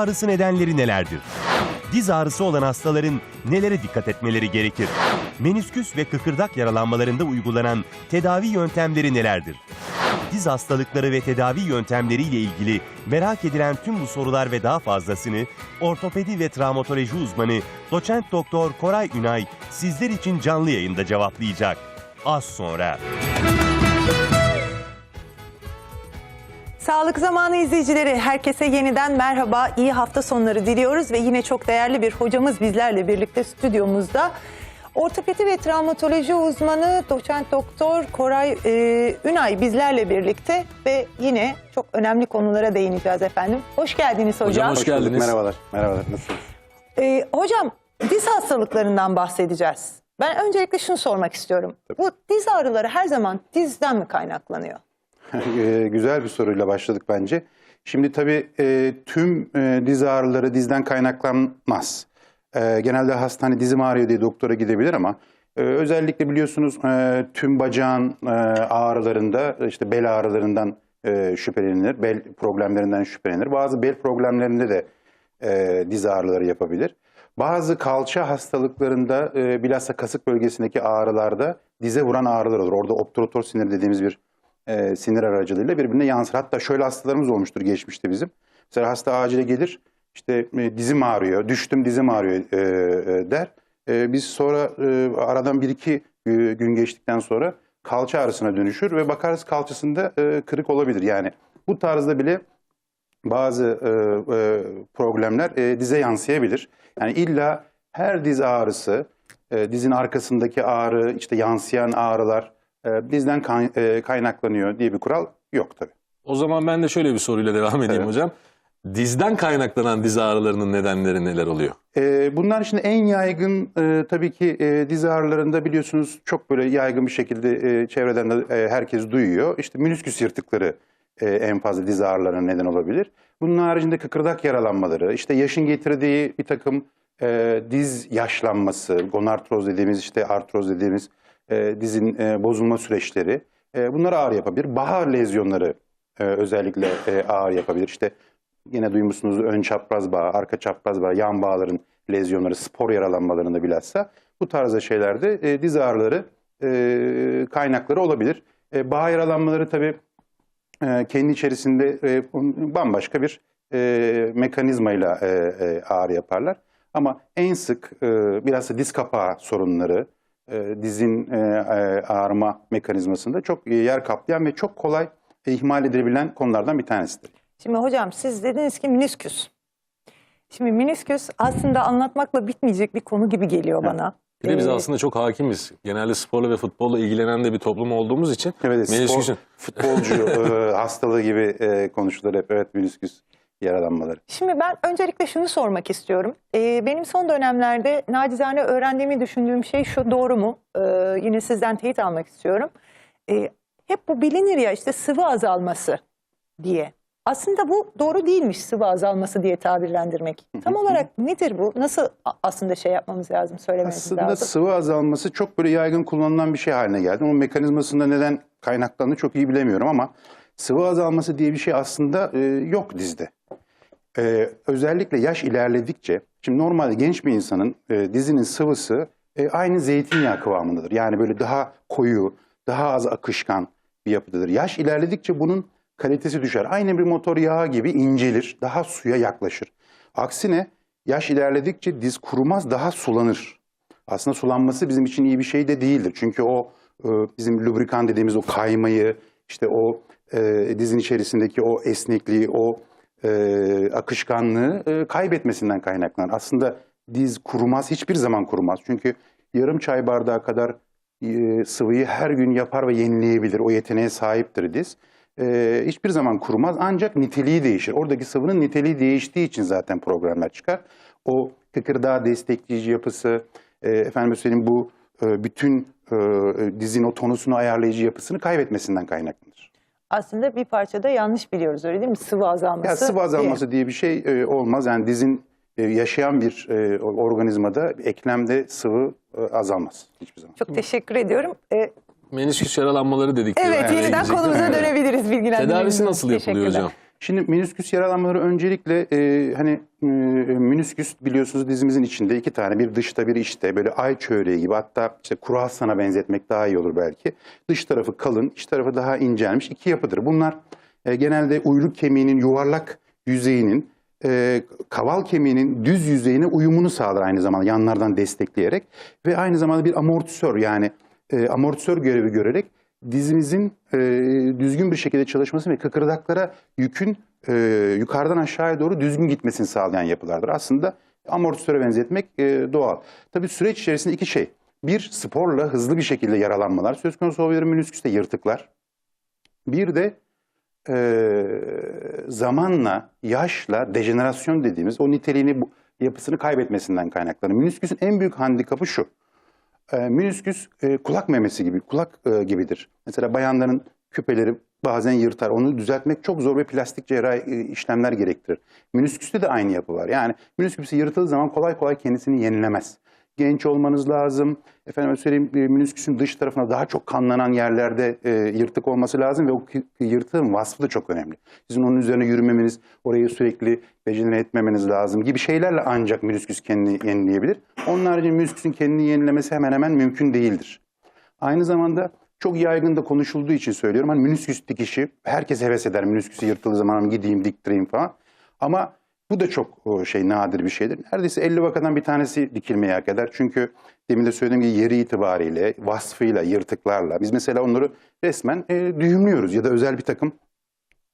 Ağrısı nedenleri nelerdir? Diz ağrısı olan hastaların nelere dikkat etmeleri gerekir? Menisküs ve kıkırdak yaralanmalarında uygulanan tedavi yöntemleri nelerdir? Diz hastalıkları ve tedavi yöntemleriyle ilgili merak edilen tüm bu sorular ve daha fazlasını ortopedi ve travmatoloji uzmanı doçent doktor Koray Ünay sizler için canlı yayında cevaplayacak. Az sonra. Sağlık zamanı izleyicileri herkese yeniden merhaba, iyi hafta sonları diliyoruz ve yine çok değerli bir hocamız bizlerle birlikte stüdyomuzda. Ortopedi ve travmatoloji uzmanı doçent doktor Koray e, Ünay bizlerle birlikte ve yine çok önemli konulara değineceğiz efendim. Hoş geldiniz hocam. Hocam hoş bulduk, geldiniz. Merhabalar. Merhabalar. Nasılsınız? E, hocam diz hastalıklarından bahsedeceğiz. Ben öncelikle şunu sormak istiyorum. Bu diz ağrıları her zaman dizden mi kaynaklanıyor? Ee, Güzel bir soruyla başladık bence. Şimdi tabii e, tüm e, diz ağrıları dizden kaynaklanmaz. E, genelde hasta hani dizim ağrıyor diye doktora gidebilir ama e, özellikle biliyorsunuz e, tüm bacağın e, ağrılarında işte bel ağrılarından e, şüphelenilir. Bel problemlerinden şüphelenir. Bazı bel problemlerinde de e, diz ağrıları yapabilir. Bazı kalça hastalıklarında e, bilhassa kasık bölgesindeki ağrılarda dize vuran ağrılar olur. Orada obturator sinir dediğimiz bir e, sinir aracılığıyla birbirine yansır. Hatta şöyle hastalarımız olmuştur geçmişte bizim. Mesela hasta acile gelir işte e, dizim ağrıyor, düştüm dizim ağrıyor e, e, der. E, biz sonra e, aradan bir iki e, gün geçtikten sonra kalça ağrısına dönüşür ve bakarız kalçasında e, kırık olabilir. Yani bu tarzda bile bazı e, e, problemler e, dize yansıyabilir. Yani illa her diz ağrısı, e, dizin arkasındaki ağrı, işte yansıyan ağrılar e, dizden kay- e, kaynaklanıyor diye bir kural yok tabii. O zaman ben de şöyle bir soruyla devam edeyim Evet. hocam. Dizden kaynaklanan diz ağrılarının nedenleri neler oluyor? E, bunlar şimdi en yaygın e, tabii ki e, diz ağrılarında biliyorsunuz çok böyle yaygın bir şekilde e, çevreden de e, herkes duyuyor. İşte menisküs yırtıkları e, en fazla diz ağrılarına neden olabilir. Bunun haricinde kıkırdak yaralanmaları, işte yaşın getirdiği bir takım e, diz yaşlanması, gonartroz dediğimiz işte artroz dediğimiz e, dizin e, bozulma süreçleri e, bunlar ağrı yapabilir. Bahar lezyonları e, özellikle e, ağrı yapabilir. İşte yine duymuşsunuz ön çapraz bağ, arka çapraz bağ, yan bağların lezyonları, spor yaralanmalarında bilhassa bu tarzda şeylerde e, diz ağrıları e, kaynakları olabilir. E, bağ yaralanmaları tabii e, kendi içerisinde e, bambaşka bir e, mekanizmayla e, e, ağrı yaparlar. Ama en sık e, bilhassa diz kapağı sorunları, e, dizin e, e, ağrıma mekanizmasında çok yer kaplayan ve çok kolay e, ihmal edilebilen konulardan bir tanesidir. Şimdi hocam siz dediniz ki minisküs. Şimdi minisküs aslında anlatmakla bitmeyecek bir konu gibi geliyor bana. Bir de biz Ee, aslında çok hakimiz. Genelde sporla ve futbolla ilgilenen de bir toplum olduğumuz için. Evet, spor, menisküsün- futbolcu e, hastalığı gibi e, konuşulur hep. Evet, menisküs yaralanmaları. Şimdi ben öncelikle şunu sormak istiyorum. Ee, benim son dönemlerde nacizane öğrendiğimi düşündüğüm şey şu doğru mu? Ee, yine sizden teyit almak istiyorum. Ee, hep bu bilinir ya işte sıvı azalması diye. Aslında bu doğru değilmiş sıvı azalması diye tabirlendirmek. Tam olarak nedir bu? Nasıl aslında şey yapmamız lazım, söylememiz Aslında lazım? sıvı azalması çok böyle yaygın kullanılan bir şey haline geldi. Onun mekanizmasında neden kaynaklandığını çok iyi bilemiyorum ama sıvı azalması diye bir şey aslında e, yok dizde. E, özellikle yaş ilerledikçe, şimdi normalde genç bir insanın e, dizinin sıvısı e, aynı zeytinyağı kıvamındadır. Yani böyle daha koyu, daha az akışkan bir yapıdadır. Yaş ilerledikçe bunun kalitesi düşer. Aynı bir motor yağı gibi incelir, daha suya yaklaşır. Aksine yaş ilerledikçe diz kurumaz, daha sulanır. Aslında sulanması bizim için iyi bir şey de değildir. Çünkü o e, bizim lubrikan dediğimiz o kaymayı, işte o e, dizin içerisindeki o esnekliği, o e, akışkanlığı e, kaybetmesinden kaynaklanır. Aslında diz kurumaz, hiçbir zaman kurumaz. Çünkü yarım çay bardağı kadar e, sıvıyı her gün yapar ve yenileyebilir. O yeteneğe sahiptir diz. E, hiçbir zaman kurumaz ancak niteliği değişir. Oradaki sıvının niteliği değiştiği için zaten problemler çıkar. O kıkırdağı destekleyici yapısı, e, efendim söyleyeyim bu e, bütün e, dizin o tonusunu ayarlayıcı yapısını kaybetmesinden kaynaklanır. Aslında bir parçada yanlış biliyoruz öyle değil mi? Sıvı azalması. Ya sıvı diye. azalması diye bir şey e, olmaz. Yani dizin e, yaşayan bir e, organizmada eklemde sıvı e, azalmaz hiçbir zaman. Çok teşekkür ediyorum. Ee, Menisküs yaralanmaları dedik. evet Yani yeniden konumuza dönebiliriz bilgilendirmeniz Tedavisi nasıl yapılıyor hocam? Şimdi menüsküs yaralanmaları öncelikle e, hani e, menüsküs biliyorsunuz dizimizin içinde iki tane bir dışta bir içte böyle ay çöreği gibi hatta işte kurasana benzetmek daha iyi olur belki. Dış tarafı kalın, iç tarafı daha incelmiş iki yapıdır. Bunlar e, genelde uyluk kemiğinin yuvarlak yüzeyinin e, kaval kemiğinin düz yüzeyine uyumunu sağlar aynı zamanda yanlardan destekleyerek ve aynı zamanda bir amortisör yani e, amortisör görevi görerek dizimizin e, düzgün bir şekilde çalışması ve kıkırdaklara yükün e, yukarıdan aşağıya doğru düzgün gitmesini sağlayan yapılardır. Aslında amortisöre benzetmek e, doğal. Tabii süreç içerisinde iki şey. Bir sporla hızlı bir şekilde yaralanmalar söz konusu olabilir menisküste yırtıklar. Bir de e, zamanla, yaşla dejenerasyon dediğimiz o niteliğini, bu- yapısını kaybetmesinden kaynaklanır. Menisküsün en büyük handikapı şu. E, menisküs e, kulak memesi gibi, kulak e, gibidir. Mesela bayanların küpeleri bazen yırtar. Onu düzeltmek çok zor ve plastik cerrahi e, işlemler gerektirir. Menisküste de aynı yapı var. Yani menisküsü yırtıldığı zaman kolay kolay kendisini yenilemez. Genç olmanız lazım. Efendim söyleyeyim e, menisküsün dış tarafına daha çok kanlanan yerlerde e, yırtık olması lazım ve o yırtığın vasfı da çok önemli. Sizin onun üzerine yürümemeniz, orayı sürekli rejenere etmemeniz lazım gibi şeylerle ancak menisküs kendini yenileyebilir. Onun haricinde menisküsün kendini yenilemesi hemen hemen mümkün değildir. Aynı zamanda çok yaygın da konuşulduğu için söylüyorum. Hani menisküs dikişi herkes heves eder. Menisküsü yırtıldığı zaman gideyim diktireyim falan. Ama bu da çok şey nadir bir şeydir. Neredeyse 50 vakadan bir tanesi dikilmeye hak eder. Çünkü demin de söylediğim gibi yeri itibariyle, vasfıyla, yırtıklarla biz mesela onları resmen e, düğümlüyoruz ya da özel bir takım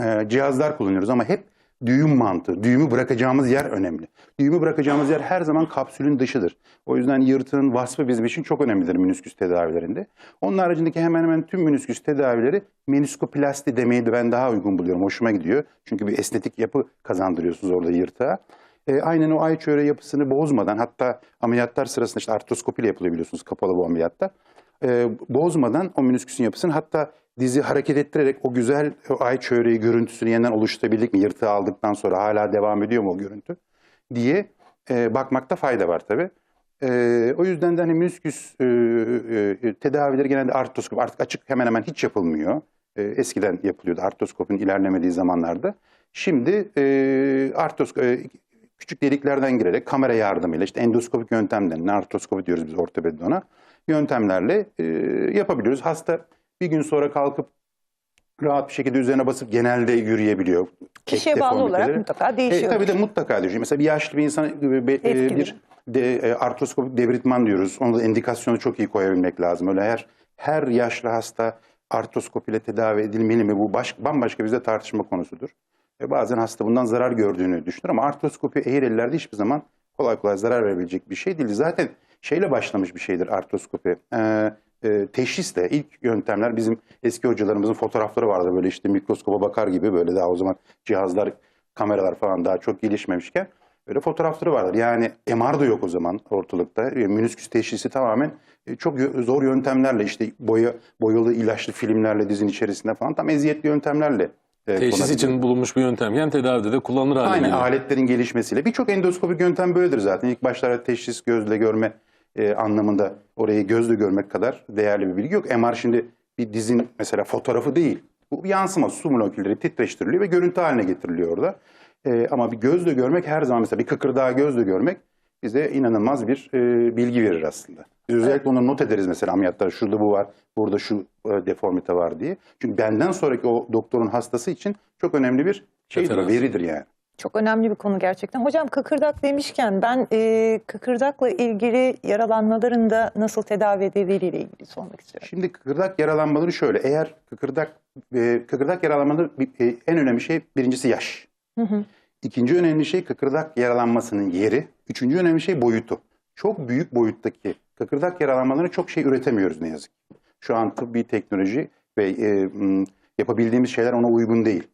e, cihazlar kullanıyoruz ama hep düğüm mantığı, düğümü bırakacağımız yer önemli. Düğümü bırakacağımız yer her zaman kapsülün dışıdır. O yüzden yırtığın vasfı bizim için çok önemlidir menisküs tedavilerinde. Onun haricindeki hemen hemen tüm menisküs tedavileri meniskoplasti demeyi de ben daha uygun buluyorum. Hoşuma gidiyor. Çünkü bir estetik yapı kazandırıyorsunuz orada yırtığa. E, aynen o ay çöre yapısını bozmadan hatta ameliyatlar sırasında işte artroskopiyle yapılıyor biliyorsunuz kapalı bu ameliyatta. E, bozmadan o menisküsün yapısını hatta dizi hareket ettirerek o güzel ay çöreği görüntüsünü yeniden oluşturabildik mi? Yırtığı aldıktan sonra hala devam ediyor mu o görüntü? diye e, bakmakta fayda var tabii. E, o yüzden de hani menisküs e, e, tedavileri genelde artroskop artık açık hemen hemen hiç yapılmıyor. E, eskiden yapılıyordu artroskopun ilerlemediği zamanlarda. Şimdi e, artroskop e, küçük deliklerden girerek kamera yardımıyla işte endoskopik yöntemden ne artroskopi diyoruz biz ortopedide ona yöntemlerle e, yapabiliyoruz. Hasta bir gün sonra kalkıp rahat bir şekilde üzerine basıp genelde yürüyebiliyor. Kişiye bağlı olarak mutlaka E, değişiyor. tabii de mutlaka değişiyor. Mesela bir yaşlı bir insan e, be- e, bir de, e, artroskopik devritman diyoruz. Onu da indikasyonu çok iyi koyabilmek lazım. Öyle her her yaşlı hasta artroskopiyle tedavi edilmeli mi? Bu baş, bambaşka bize tartışma konusudur. E, bazen hasta bundan zarar gördüğünü düşünür ama artroskopi eğer ellerde hiçbir zaman kolay kolay zarar verebilecek bir şey değil. Zaten şeyle başlamış bir şeydir artroskopi. E, e, teşhisle ilk yöntemler bizim eski hocalarımızın fotoğrafları vardı böyle işte mikroskoba bakar gibi böyle daha o zaman cihazlar, kameralar falan daha çok gelişmemişken böyle fotoğrafları vardır. Yani MR da yok o zaman ortalıkta. E, Menisküs teşhisi tamamen e, çok zor yöntemlerle işte boya boyalı ilaçlı filmlerle dizin içerisinde falan tam eziyetli yöntemlerle e, Teşhis için bulunmuş bir yöntemken tedavide de kullanılır hale Aynen geliyor. aletlerin gelişmesiyle. Birçok endoskopik yöntem böyledir zaten. İlk başlarda teşhis gözle görme e, anlamında orayı gözle görmek kadar değerli bir bilgi yok. MR şimdi bir dizin mesela fotoğrafı değil. Bu bir yansıma su molekülleri titreştiriliyor ve görüntü haline getiriliyor orada. E, ama bir gözle görmek her zaman mesela bir kıkırdağı gözle görmek bize inanılmaz bir e, bilgi verir aslında. Biz özellikle onu not ederiz mesela ameliyatlarda şurada bu var, burada şu e, deformite var diye. Çünkü benden sonraki o doktorun hastası için çok önemli bir şeydir, Referans. veridir yani. Çok önemli bir konu gerçekten. Hocam kıkırdak demişken ben e, kıkırdakla ilgili yaralanmaların da nasıl tedavi edildiğiyle ilgili sormak istiyorum. Şimdi kıkırdak yaralanmaları şöyle. Eğer kıkırdak e, kıkırdak yaralanmaları e, en önemli şey birincisi yaş. Hı hı. İkinci önemli şey kıkırdak yaralanmasının yeri. Üçüncü önemli şey boyutu. Çok büyük boyuttaki kıkırdak yaralanmalarını çok şey üretemiyoruz ne yazık ki. Şu an tıbbi teknoloji ve e, yapabildiğimiz şeyler ona uygun değil.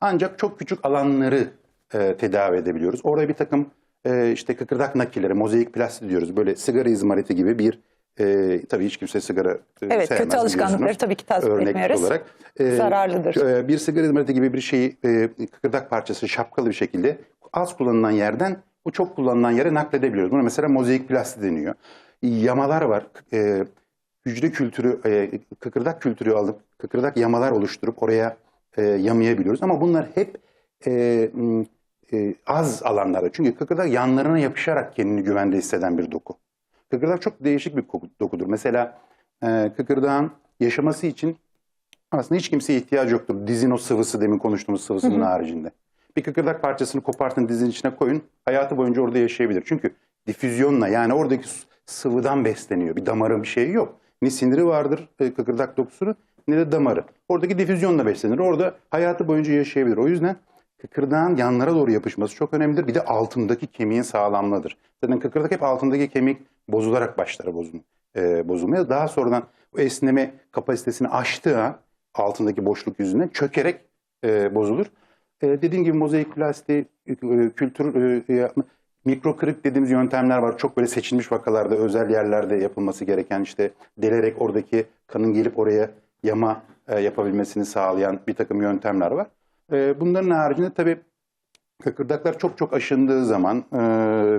Ancak çok küçük alanları e, tedavi edebiliyoruz. Orada bir takım e, işte kıkırdak nakilleri, mozaik plasti diyoruz. Böyle sigara izmariti gibi bir e, tabii hiç kimse sigara e, Evet sevmez kötü alışkanlıkları tabii ki tasvip örnek etmiyoruz. olarak. e, Zararlıdır. e, bir sigara izmariti gibi bir şeyi e, kıkırdak parçası şapkalı bir şekilde az kullanılan yerden bu çok kullanılan yere nakledebiliyoruz. Buna mesela mozaik plasti deniyor. Yamalar var. E, hücre kültürü, e, kıkırdak kültürü alıp kıkırdak yamalar oluşturup oraya e, yamayabiliyoruz. Ama bunlar hep e, e, az alanlarda. Çünkü kıkırdak yanlarına yapışarak kendini güvende hisseden bir doku. Kıkırdak çok değişik bir dokudur. Mesela e, kıkırdağın yaşaması için aslında hiç kimseye ihtiyacı yoktur. Dizin o sıvısı demin konuştuğumuz sıvısının haricinde. Bir kıkırdak parçasını kopartın dizin içine koyun. Hayatı boyunca orada yaşayabilir. Çünkü difüzyonla yani oradaki sıvıdan besleniyor. Bir damarı bir şey yok. Ne siniri vardır e, kıkırdak dokusunun ne de damarı. Oradaki difüzyonla beslenir. Orada hayatı boyunca yaşayabilir. O yüzden kıkırdağın yanlara doğru yapışması çok önemlidir. Bir de altındaki kemiğin sağlamlığıdır. Zaten kıkırdak hep altındaki kemik bozularak başlar e, bozulmaya. Daha sonradan o esneme kapasitesini aştığı an altındaki boşluk yüzünden çökerek e, bozulur. E, dediğim gibi mozaik plastiği, e, kültür e, yapma, mikro kırık dediğimiz yöntemler var. Çok böyle seçilmiş vakalarda, özel yerlerde yapılması gereken işte delerek oradaki kanın gelip oraya yama e, yapabilmesini sağlayan bir takım yöntemler var. E, bunların haricinde tabii kıkırdaklar çok çok aşındığı zaman e,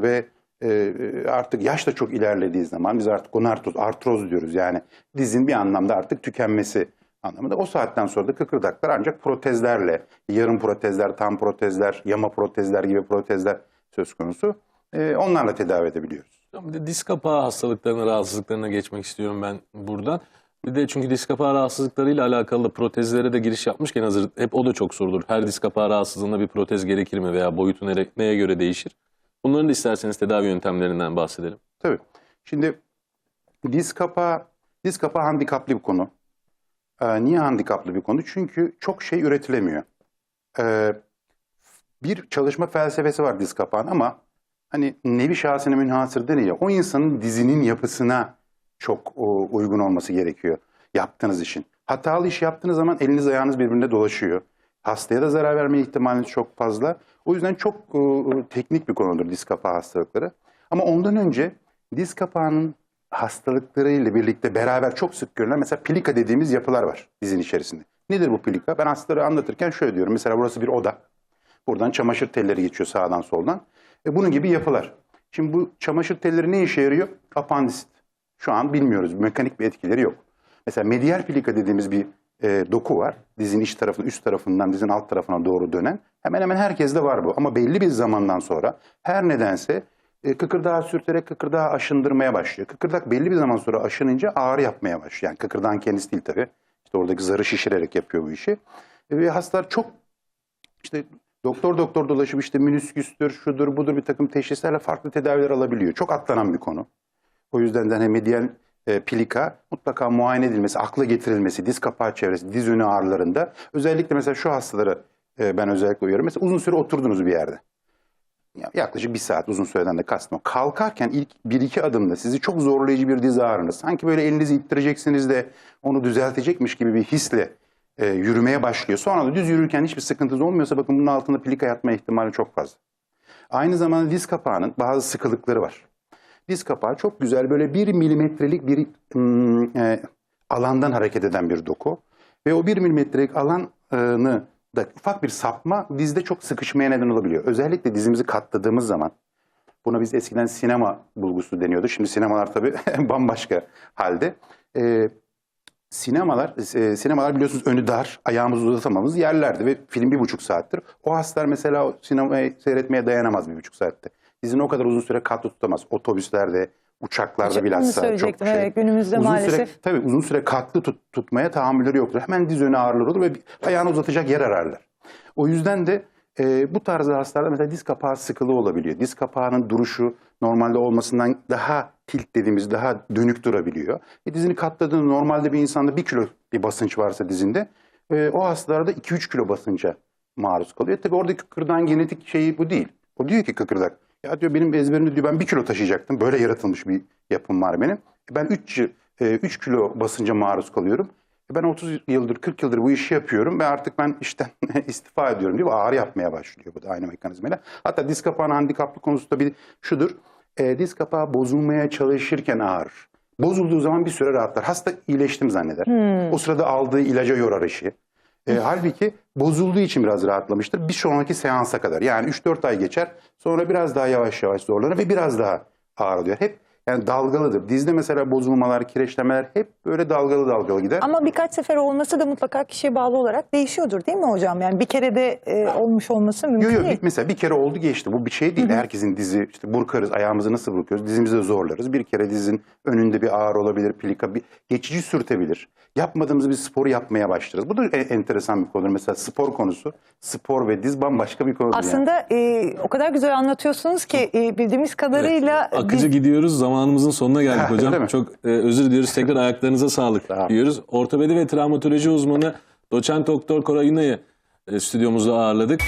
ve e, artık yaş da çok ilerlediği zaman biz artık ona artroz, diyoruz. Yani dizin bir anlamda artık tükenmesi anlamında. O saatten sonra da kıkırdaklar ancak protezlerle, yarım protezler, tam protezler, yama protezler gibi protezler söz konusu. E, onlarla tedavi edebiliyoruz. Diz kapağı hastalıklarına, rahatsızlıklarına geçmek istiyorum ben buradan. Bir de çünkü diz kapağı rahatsızlıklarıyla alakalı protezlere de giriş yapmışken hazır hep o da çok sorulur. Her diz kapağı rahatsızlığında bir protez gerekir mi veya boyutu nere- neye göre değişir? Bunların da isterseniz tedavi yöntemlerinden bahsedelim. Tabii. Şimdi diz kapağı, diz kapağı handikaplı bir konu. Ee, niye handikaplı bir konu? Çünkü çok şey üretilemiyor. Ee, bir çalışma felsefesi var diz kapağın ama hani nevi şahsine münhasır deniyor. O insanın dizinin yapısına çok o, uygun olması gerekiyor yaptığınız işin. Hatalı iş yaptığınız zaman eliniz ayağınız birbirine dolaşıyor. Hastaya da zarar verme ihtimaliniz çok fazla. O yüzden çok e, teknik bir konudur diz kapağı hastalıkları. Ama ondan önce diz kapağının hastalıklarıyla birlikte beraber çok sık görülen mesela plika dediğimiz yapılar var dizin içerisinde. Nedir bu plika? Ben hastaları anlatırken şöyle diyorum. Mesela burası bir oda. Buradan çamaşır telleri geçiyor sağdan soldan. E bunun gibi yapılar. Şimdi bu çamaşır telleri ne işe yarıyor? Apandisit. Şu an bilmiyoruz. Mekanik bir etkileri yok. Mesela medial plika dediğimiz bir e, doku var. Dizin iç tarafı, üst tarafından dizin alt tarafına doğru dönen. Hemen hemen herkeste var bu. Ama belli bir zamandan sonra her nedense e, kıkırdağı sürterek kıkırdağı aşındırmaya başlıyor. Kıkırdak belli bir zaman sonra aşınınca ağrı yapmaya başlıyor. Yani kıkırdağın kendisi değil tabii. İşte oradaki zarı şişirerek yapıyor bu işi. E, ve hastalar çok işte doktor doktor dolaşıp işte minisküstür, şudur budur bir takım teşhislerle farklı tedaviler alabiliyor. Çok atlanan bir konu. O yüzden de hani medial e, plika mutlaka muayene edilmesi, akla getirilmesi, diz kapağı çevresi, diz önü ağrılarında. Özellikle mesela şu hastalara e, ben özellikle uyuyorum. Mesela uzun süre oturdunuz bir yerde. Ya- Yaklaşık bir saat uzun süreden de kastım. o. Kalkarken ilk bir iki adımda sizi çok zorlayıcı bir diz ağrınız. Sanki böyle elinizi ittireceksiniz de onu düzeltecekmiş gibi bir hisle e, yürümeye başlıyor. Sonra da düz yürürken hiçbir sıkıntınız olmuyorsa bakın bunun altında plika yatma ihtimali çok fazla. Aynı zamanda diz kapağının bazı sıkılıkları var. Diz kapağı çok güzel böyle bir milimetrelik bir ım, e, alandan hareket eden bir doku. Ve o bir milimetrelik alanı da ufak bir sapma dizde çok sıkışmaya neden olabiliyor. Özellikle dizimizi katladığımız zaman buna biz eskiden sinema bulgusu deniyordu. Şimdi sinemalar tabii bambaşka halde. Ee, sinemalar, e, sinemalar biliyorsunuz önü dar, ayağımızı uzatamamız yerlerdi ve film bir buçuk saattir. O hastalar mesela sinemayı seyretmeye dayanamaz bir buçuk saatte. Dizini o kadar uzun süre katlı tutamaz. Otobüslerde, uçaklarda bilhassa çok şey. Evet, günümüzde uzun maalesef. Süre, tabii uzun süre katlı tut- tutmaya tahammülleri yoktur. Hemen diz önü ağrıları olur ve ayağını uzatacak yer ararlar. O yüzden de e, bu tarzda hastalarda mesela diz kapağı sıkılığı olabiliyor. Diz kapağının duruşu normalde olmasından daha tilt dediğimiz daha dönük durabiliyor. E, dizini katladığında normalde bir insanda bir kilo bir basınç varsa dizinde e, o hastalarda 2-3 kilo basınca maruz kalıyor. Tabii oradaki kıkırdağın genetik şeyi bu değil. O diyor ki kıkırdak ya diyor benim ezberimde diyor ben bir kilo taşıyacaktım. Böyle yaratılmış bir yapım var benim. Ben 3 3 kilo basınca maruz kalıyorum. E, Ben 30 yıldır 40 yıldır bu işi yapıyorum ve artık ben işten istifa ediyorum diyor. Ağrı yapmaya başlıyor bu da aynı mekanizmayla. Hatta diz kapağının handikaplı konusu da bir şudur. E, diz kapağı bozulmaya çalışırken ağrır. Bozulduğu zaman bir süre rahatlar. Hasta iyileştim zanneder. O sırada aldığı ilaca yorar işi. E, halbuki bozulduğu için biraz rahatlamıştır. Bir sonraki seansa kadar. Yani 3-4 ay geçer. Sonra biraz daha yavaş yavaş zorlanır ve biraz daha ağrılıyor. Hep Yani dalgalıdır. Dizde mesela bozulmalar, kireçlemeler hep böyle dalgalı dalgalı gider. Ama birkaç sefer olması da mutlaka kişiye bağlı olarak değişiyordur değil mi hocam? Yani bir kere de e, olmuş olması mümkün Yok yok değil. mesela bir kere oldu geçti. Bu bir şey değil. Herkesin dizi işte burkarız, ayağımızı nasıl burkuyoruz? Dizimizi de zorlarız. Bir kere dizin önünde bir ağrı olabilir, plika bir geçici sürtebilir. Yapmadığımız bir sporu yapmaya başlarız. Bu da e- enteresan bir konu. Mesela spor konusu, spor ve diz bambaşka bir yani. Aslında e, o kadar güzel anlatıyorsunuz ki e, bildiğimiz kadarıyla Akıcı biz- gidiyoruz. Zamanımızın sonuna geldik Ha, hocam. Çok e, özür diliyoruz. Tekrar ayaklarınıza sağlık Sağ ol. diyoruz. Ortopedi ve travmatoloji uzmanı doçent doktor Koray Yunay'ı e, stüdyomuzda ağırladık.